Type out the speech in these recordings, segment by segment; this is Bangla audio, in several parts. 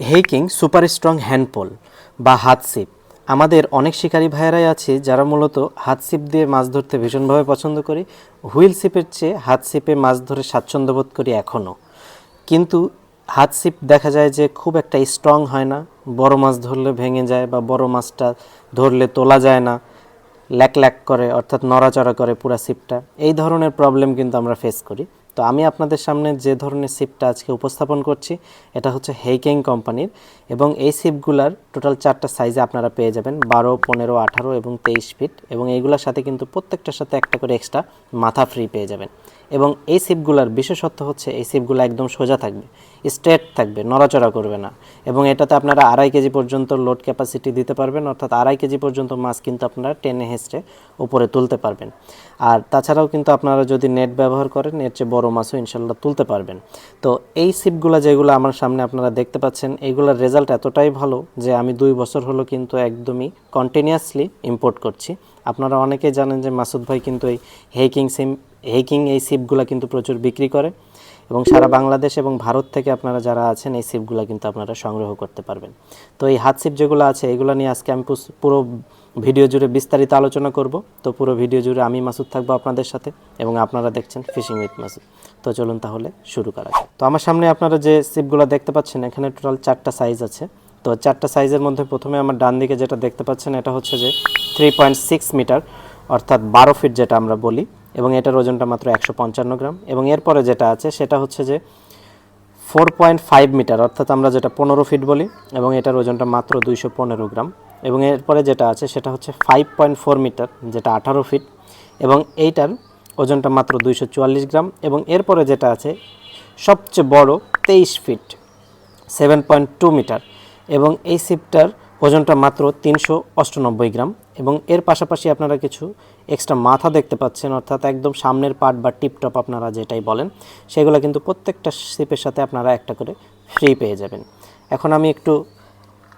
হেইকিং সুপার স্ট্রং হ্যান্ডপোল বা হাত সিপ। আমাদের অনেক শিকারী ভাইয়েরাই আছে যারা মূলত হাত সিপ দিয়ে মাছ ধরতে ভীষণভাবে পছন্দ করি। হুইল সিপের চেয়ে হাত সিপে মাছ ধরে স্বাচ্ছন্দ্য বোধ করি এখনও কিন্তু হাত সিপ দেখা যায় যে খুব একটা স্ট্রং হয় না। বড় মাছ ধরলে ভেঙে যায় বা বড় মাছটা ধরলে তোলা যায় না। ল্যাক ল্যাক করে অর্থাৎ নড়াচড়া করে পুরা সিপটা। এই ধরনের প্রবলেম কিন্তু আমরা ফেস করি। তো আমি আপনাদের সামনে যে ধরনের সিপটা আজকে উপস্থাপন করছি, এটা হচ্ছে হেইকিং কোম্পানির এবং এই সিপগুলার টোটাল চারটা সাইজে আপনারা পেয়ে যাবেন, বারো, পনেরো, আঠারো এবং তেইশ ফিট এবং এইগুলোর সাথে কিন্তু প্রত্যেকটার সাথে একটা করে এক্সট্রা মাথা ফ্রি পেয়ে যাবেন। এবং এই সিপগুলার বিশেষত্ব হচ্ছে এই সিপগুলো একদম সোজা থাকবে স্ট্রেট থাকবে, নড়াচড়া করবে না এবং এটাতে আপনারা আড়াই কেজি পর্যন্ত লোড ক্যাপাসিটি দিতে পারবেন, অর্থাৎ আড়াই কেজি পর্যন্ত মাছ কিন্তু আপনারা টেনে হেঁচড়ে উপরে তুলতে পারবেন। আর তাছাড়াও কিন্তু আপনারা যদি নেট ব্যবহার করেন, এর চেয়ে বড় মাছও ইনশাল্লাহ তুলতে পারবেন। তো এই সিপগুলো যেগুলো আমার সামনে আপনারা দেখতে পাচ্ছেন এইগুলোর রেজাল্ট এতটাই ভালো যে আমি দুই বছর হলো কিন্তু একদমই কন্টিনিউয়াসলি ইম্পোর্ট করছি। আপনারা অনেকেই জানেন যে মাসুদ ভাই কিন্তু এই হেকিং সিম হেইকিং এই সিপগুলো কিন্তু প্রচুর বিক্রি করে এবং সারা বাংলাদেশ এবং ভারত থেকে আপনারা যারা আছেন এই সিপগুলো কিন্তু আপনারা সংগ্রহ করতে পারবেন। তো এই হাত সিপ যেগুলো আছে, এগুলো নিয়ে আজকে আমি পুরো ভিডিও জুড়ে বিস্তারিত আলোচনা করব। তো পুরো ভিডিও জুড়ে আমি মাসুদ থাকব আপনাদের সাথে এবং আপনারা দেখছেন ফিশিং উইথ মাসুদ। তো চলুন তাহলে শুরু করা যাক। তো আমার সামনে আপনারা যে সিপগুলো দেখতে পাচ্ছেন, এখানে টোটাল চারটা সাইজ আছে। তো চারটা সাইজের মধ্যে প্রথমে আমার ডান দিকে যেটা দেখতে পাচ্ছেন, এটা হচ্ছে যে থ্রি পয়েন্ট সিক্স মিটার অর্থাৎ বারো ফিট যেটা আমরা বলি, এবং এটার ওজনটা মাত্র একশো পঞ্চান্ন গ্রাম। এবং এরপরে যেটা আছে, সেটা হচ্ছে যে ফোর পয়েন্ট ফাইভ মিটার অর্থাৎ আমরা যেটা পনেরো ফিট বলি, এবং এটার ওজনটা মাত্র দুইশো পনেরো গ্রাম। এবং এরপরে যেটা আছে সেটা হচ্ছে ফাইভ পয়েন্ট ফোর মিটার যেটা আঠারো ফিট এবং এইটার ওজনটা মাত্র দুইশো চুয়াল্লিশ গ্রাম, এবং এরপরে যেটা আছে সবচেয়ে বড় তেইশ feet seven point two metre এবং এই সিপটার ওজনটা মাত্র তিনশো অষ্টানব্বই গ্রাম, এবং এর পাশাপাশি আপনারা কিছু এক্সট্রা মাথা দেখতে পাচ্ছেন, অর্থাৎ একদম সামনের পার্ট বা টিপটপ আপনারা যেটাই বলেন, সেগুলো কিন্তু প্রত্যেকটা সিপের সাথে আপনারা একটা করে ফ্রি পেয়ে যাবেন। এখন আমি একটু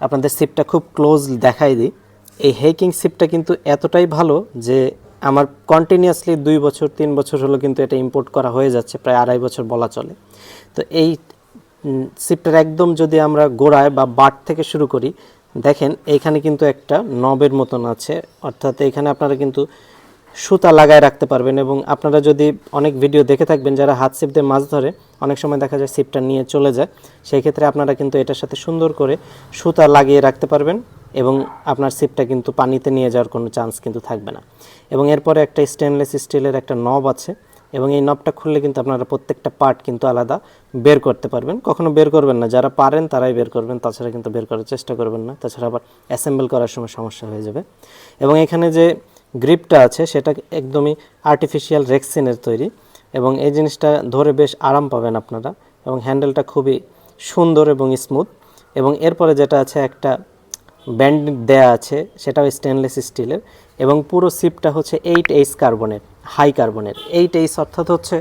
আপনাদের সিপটা খুব ক্লোজ দেখাই দিই। এই হেকিং সিপটা কিন্তু এতটাই ভালো যে আমার কন্টিনিউয়াসলি দুই বছর, তিন বছর হলো কিন্তু এটা ইম্পোর্ট করা হয়ে যাচ্ছে, প্রায় আড়াই বছর বলা চলে। তো এই সিপটার একদম যদি আমরা গোড়ায় বা বাট থেকে শুরু করি, দেখেন এইখানে কিন্তু একটা নবের মতন আছে, অর্থাৎ এখানে আপনারা কিন্তু সুতা লাগায় রাখতে পারবেন এবং আপনারা যদি অনেক ভিডিও দেখে থাকবেন যারা হাত সিপ দিয়ে মাছ ধরে, অনেক সময় দেখা যায় সিপটা নিয়ে চলে যায়। সেই ক্ষেত্রে আপনারা কিন্তু এটার সাথে সুন্দর করে সুতা লাগিয়ে রাখতে পারবেন এবং আপনার সিপটা কিন্তু পানিতে নিয়ে যাওয়ার কোনো চান্স কিন্তু থাকবে না। এবং এরপরে একটা স্টেনলেস স্টিলের একটা নব আছে এবং এই নবটা খুললে কিন্তু আপনারা প্রত্যেকটা পার্ট কিন্তু আলাদা বের করতে পারবেন। কখনো বের করবেন না, যারা পারেন তারাই বের করবেন, তাছাড়া কিন্তু বের করার চেষ্টা করবেন না। তাছাড়া আবার অ্যাসেম্বল করার সময় সমস্যা হয়ে যাবে। এবং এখানে যে গ্রিপটা আছে, সেটা একদমই আর্টিফিশিয়াল রেক্সিনের তৈরি এবং এই জিনিসটা ধরে বেশ আরাম পাবেন আপনারা এবং হ্যান্ডেলটা খুবই সুন্দর এবং স্মুথ এবং এরপরে যেটা আছে, একটা ব্যান্ড দেয়া আছে, সেটাও স্টেনলেস স্টিলের এবং পুরো সিপটা হচ্ছে এইট এইচ কার্বনের হাই কার্বনের এইট এইচ অর্থাৎ হচ্ছে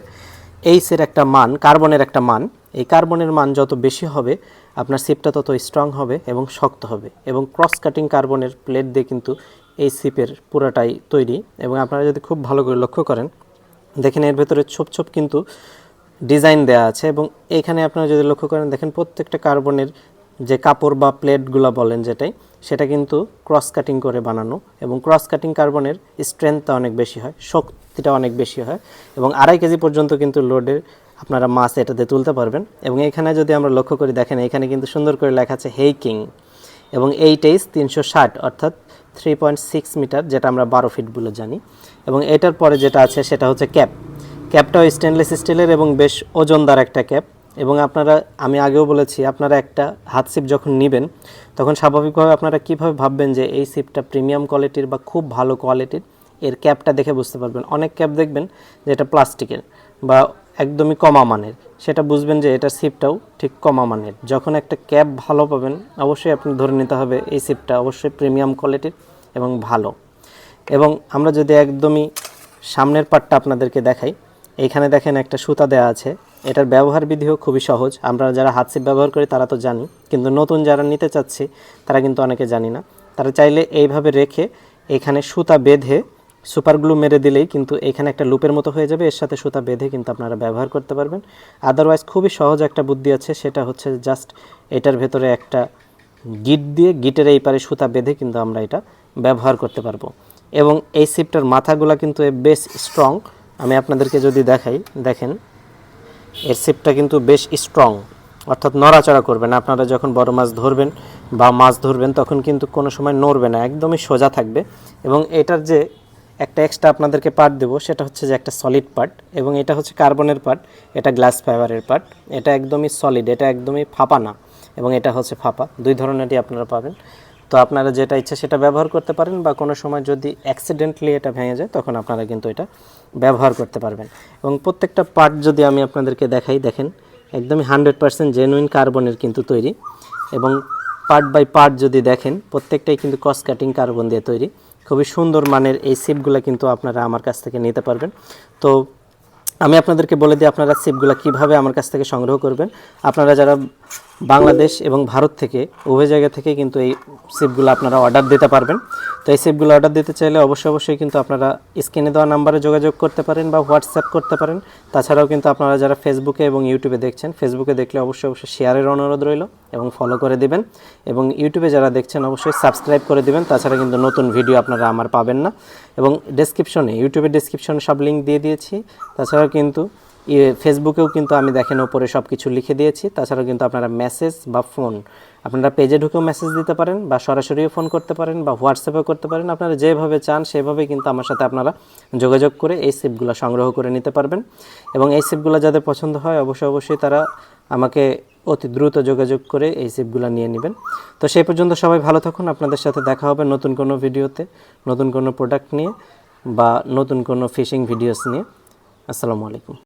এইচের একটা মান কার্বনের একটা মান। এই কার্বনের মান যত বেশি হবে, আপনার সিপটা তত স্ট্রং হবে এবং শক্ত হবে এবং ক্রস কাটিং কার্বনের প্লেট দিয়ে কিন্তু এই সিপের পুরাটাই তৈরি এবং আপনারা যদি খুব ভালো করে লক্ষ্য করেন, দেখেন এর ভেতরে ছোপ ছোপ কিন্তু ডিজাইন দেওয়া আছে এবং এখানে আপনারা যদি লক্ষ্য করেন, দেখেন প্রত্যেকটা কার্বনের যে কাপড় বা প্লেটগুলো বলেন যেটাই, সেটা কিন্তু ক্রস কাটিং করে বানানো এবং ক্রস কাটিং কার্বনের স্ট্রেংথটা অনেক বেশি হয়, শক্তিটা অনেক বেশি হয় এবং আড়াই কেজি পর্যন্ত কিন্তু লোডের আপনারা মাছ এটাতে তুলতে পারবেন এবং এখানে যদি আমরা লক্ষ্য করি, দেখেন এখানে কিন্তু সুন্দর করে লেখা আছে হেইকিং এবং এইট এইচ তিনশো ষাট, অর্থাৎ থ্রি পয়েন্ট সিক্স মিটার যেটা আমরা বারো ফিট বলে জানি। এবং এটার পরে যেটা আছে, সেটা হচ্ছে ক্যাপ ক্যাপটাও স্টেনলেস স্টিলের এবং বেশ ওজনদার একটা ক্যাপ এবং আপনারা, আমি আগেও বলেছি, আপনারা একটা হাত সিপ যখন নেবেন, তখন স্বাভাবিকভাবে আপনারা কীভাবে ভাববেন যে এই সিপটা প্রিমিয়াম কোয়ালিটির বা খুব ভালো কোয়ালিটির এর ক্যাপটা দেখে বুঝতে পারবেন। অনেক ক্যাপ দেখবেন, যেটা প্লাস্টিকের বা একদমই কমা মানের সেটা বুঝবেন যে এটা সিপটাও ঠিক কমা মানের যখন একটা ক্যাব ভালো পাবেন, অবশ্যই আপনি ধরে নিতে হবে এই সিপটা অবশ্যই প্রিমিয়াম কোয়ালিটির এবং ভালো। এবং আমরা যদি একদমই সামনের পার্টটা আপনাদেরকে দেখাই, এখানে দেখেন একটা সুতা দেওয়া আছে। এটার ব্যবহার বিধিও খুবই সহজ। আমরা যারা হাত সিপ ব্যবহার করি, তারা তো জানি। কিন্তু নতুন যারা নিতে চাচ্ছি, তারা কিন্তু অনেকে জানি না। তারা চাইলে এইভাবে রেখে এখানে সুতা বেঁধে সুপার গ্লু মেরে দিলেই কিন্তু এখানে একটা লুপের মতো হয়ে যাবে, এর সাথে সুতা বেঁধে কিন্তু আপনারা ব্যবহার করতে পারবেন। আদারওয়াইজ খুবই সহজ একটা বুদ্ধি আছে, সেটা হচ্ছে জাস্ট এটার ভেতরে একটা গিট দিয়ে গিটের এই পারে সুতা বেঁধে কিন্তু আমরা এটা ব্যবহার করতে পারব। এবং এই সিপটার মাথাগুলা কিন্তু বেশ স্ট্রং আমি আপনাদেরকে যদি দেখাই, দেখেন, এর সিপটা কিন্তু বেশ স্ট্রং অর্থাৎ নড়াচড়া করবে না। আপনারা যখন বড় মাছ ধরবেন বা মাছ ধরবেন, তখন কিন্তু কোনো সময় নড়বে না, একদমই সোজা থাকবে। এবং এটার যে একটা এক্সট্রা আপনাদেরকে পার্ট দেবো, সেটা হচ্ছে যে একটা সলিড পার্ট এবং এটা হচ্ছে কার্বনের পার্ট এটা গ্লাস ফাইবারের পার্ট এটা একদমই সলিড এটা একদমই ফাঁপা না এবং এটা হচ্ছে ফাঁপা, দুই ধরনেরই আপনারা পাবেন। তো আপনারা যেটা ইচ্ছা সেটা ব্যবহার করতে পারেন বা কোনো সময় যদি অ্যাক্সিডেন্টলি এটা ভেঙে যায়, তখন আপনারা কিন্তু এটা ব্যবহার করতে পারবেন। এবং প্রত্যেকটা পার্ট যদি আমি আপনাদেরকে দেখাই, দেখেন, একদমই হান্ড্রেড পার্সেন্ট জেনুইন কার্বনের কিন্তু তৈরি এবং পার্ট বাই পার্ট যদি দেখেন, প্রত্যেকটাই কিন্তু কস কাটিং কার্বন দিয়ে তৈরি। খুবই সুন্দর মানের এই সিপগুলো কিন্তু আপনারা আমার কাছ থেকে নিতে পারবেন। তো আমি আপনাদেরকে বলে দিই, আপনারা সিপগুলো কীভাবে আমার কাছ থেকে সংগ্রহ করবেন। আপনারা যারা বাংলাদেশ এবং ভারত থেকে, উভয় জায়গা থেকে কিন্তু এই সিপগুলো আপনারা অর্ডার দিতে পারবেন। তো এই সিপগুলো অর্ডার দিতে চাইলে অবশ্যই অবশ্যই কিন্তু আপনারা স্ক্রিনে দেওয়া নাম্বারে যোগাযোগ করতে পারেন বা হোয়াটসঅ্যাপ করতে পারেন। তাছাড়াও কিন্তু আপনারা যারা ফেসবুকে এবং ইউটিউবে দেখছেন ফেসবুকে দেখলে অবশ্যই অবশ্যই শেয়ারের অনুরোধ রইল এবং ফলো করে দিবেন। এবং ইউটিউবে যারা দেখছেন, অবশ্যই সাবস্ক্রাইব করে দিবেন। তাছাড়া কিন্তু নতুন ভিডিও আপনারা আমার পাবেন না। এবং ডেসক্রিপশনে ইউটিউবের ডেসক্রিপশনে সব লিঙ্ক দিয়ে দিয়েছি। তাছাড়াও কিন্তু ফেসবুকেও কিন্তু আমি দেখেন ওপরে সব কিছু লিখে দিয়েছি। তাছাড়াও কিন্তু আপনারা মেসেজ বা ফোন আপনারা পেজে ঢুকেও মেসেজ দিতে পারেন বা সরাসরিও ফোন করতে পারেন বা হোয়াটসঅ্যাপেও করতে পারেন। আপনারা যেভাবে চান সেভাবে কিন্তু আমার সাথে আপনারা যোগাযোগ করে এই সিপগুলো সংগ্রহ করে নিতে পারবেন। এবং এই সিপগুলো যাদের পছন্দ হয় অবশ্যই অবশ্যই তারা আমাকে অতি দ্রুত যোগাযোগ করে এই সিপগুলো নিয়ে নেবেন। তো সেই পর্যন্ত সবাই ভালো থাকুন। আপনাদের সাথে দেখা হবে নতুন কোনো ভিডিওতে, নতুন কোনো প্রোডাক্ট নিয়ে বা নতুন কোনো ফিশিং ভিডিওস নিয়ে। আসসালামু আলাইকুম।